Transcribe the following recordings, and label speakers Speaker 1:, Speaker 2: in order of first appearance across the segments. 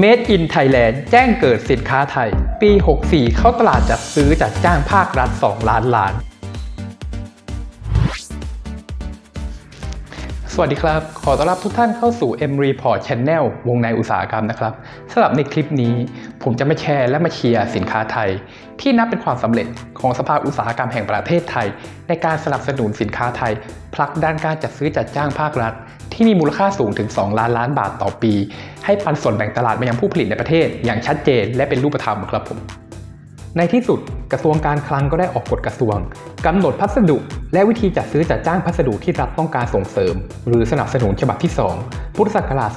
Speaker 1: Made in Thailand แจ้งเกิดสินค้าไทย ปี 64 เข้าตลาดจัดซื้อจัดจ้างภาครัฐ 2 ล้านล้าน สวัสดีครับ ขอต้อนรับทุกท่านเข้าสู่ M Report Channel วงในอุตสาหกรรมนะครับสำหรับในคลิปนี้ ผมจะมาแชร์และมาเชียร์สินค้าไทย ที่นับเป็นความสำเร็จของสภาอุตสาหกรรมแห่งประเทศไทย ในการสนับสนุนสินค้าไทยผลักดันการจัดซื้อจัดจ้างภาครัฐ ที่มีมูลค่าสูงถึง 2 ล้านล้านบาทต่อปี ให้ปันส่วนแบ่งตลาดมายังผู้ผลิตในประเทศ อย่างชัดเจน และเป็นรูปธรรมครับผม ในที่สุดกระทรวงการคลังก็ได้ออกกฎกระทรวงกำหนดพัสดุ และวิธีจัดซื้อจัดจ้างพัสดุที่รัฐต้องการส่งเสริม หรือสนับสนุนฉบับที่ 2 พุทธศักราช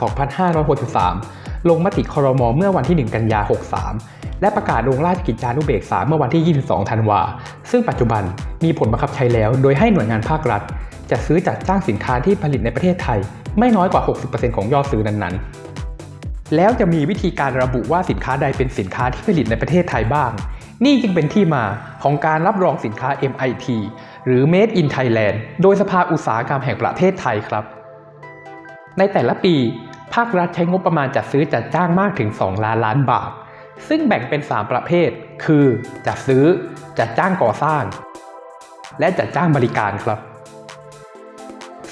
Speaker 1: 2563 ลงมติครมเมื่อวันที่ 1 กันยา 63 และประกาศลงราชกิจจานุเบกษาเมื่อวันที่ 22 ธันวา ซึ่งปัจจุบันมีผลบังคับใช้แล้ว โดยให้หน่วยงานภาครัฐจัดซื้อจัดจ้างสินค้าที่ผลิตในประเทศไทย ไม่น้อยกว่า 60%ของยอดซื้อนั้นๆ แล้วจะมีวิธีการระบุว่าสินค้าใดเป็นสินค้าที่ผลิตในประเทศไทยบ้าง นี่จึงเป็นที่มาของการรับรองสินค้า MIT หรือ Made in Thailand โดยสภาอุตสาหกรรมแห่งประเทศไทยครับ ในแต่ละปี ภาครัฐใช้งบประมาณจัดซื้อจัดจ้างมากถึง 2 ล้านล้านบาท ซึ่งแบ่งเป็น 3 ประเภท คือ จัดซื้อ จัดจ้างก่อสร้าง และจัดจ้างบริการครับ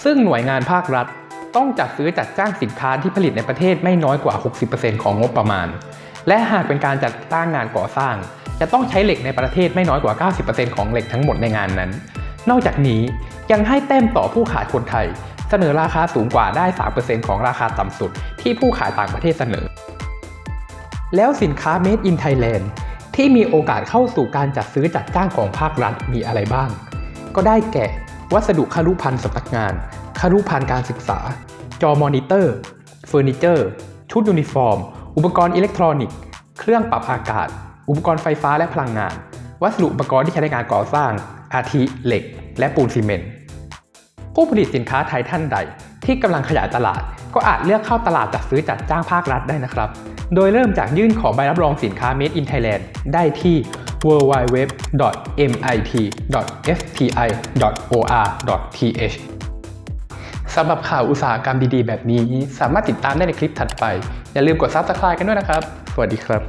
Speaker 1: ซึ่งหน่วยงานภาครัฐต้องจัดซื้อจัดจ้างสินค้าที่ผลิตในประเทศไม่น้อยกว่า 60%ของงบประมาณ และหากเป็นการจัดตั้งงานก่อสร้าง จะต้องใช้เหล็กในประเทศไม่น้อยกว่า 90%ของเหล็กทั้งหมดในงานนั้น นอกจากนี้ยังให้แต้มต่อผู้ขายคนไทย เสนอราคาสูงกว่าได้ 3%ของราคาต่ำสุดที่ผู้ขายต่างประเทศเสนอ แล้วสินค้า Made in Thailand ที่มีโอกาสเข้าสู่การจัดซื้อจัดจ้างของภาครัฐมีอะไรบ้าง ก็ได้แก่ วัสดุคารุภัณฑ์สำนักงานคารุภัณฑ์การศึกษา จอมอนิเตอร์เฟอร์นิเจอร์ ชุดยูนิฟอร์ม อุปกรณ์อิเล็กทรอนิกส์ เครื่องปรับอากาศ อุปกรณ์ไฟฟ้าและพลังงาน วัสดุอุปกรณ์ที่ใช้ในการก่อสร้าง อาทิเหล็ก และปูนซีเมนต์ผู้ผลิตสินค้าไทยท่านใด ที่กำลังขยายตลาด ก็อาจเลือกเข้าตลาดจัดซื้อจัดจ้างภาครัฐได้นะครับ โดยเริ่มจากยื่นขอใบรับรองสินค้า Made in Thailand ได้ที่ www.mit.fti.or.th สำหรับข่าวอุตสาหกรรมดีๆ แบบนี้ สามารถติดตามได้ในคลิปถัดไป อย่าลืมกด Subscribe กันด้วยนะครับ สวัสดีครับ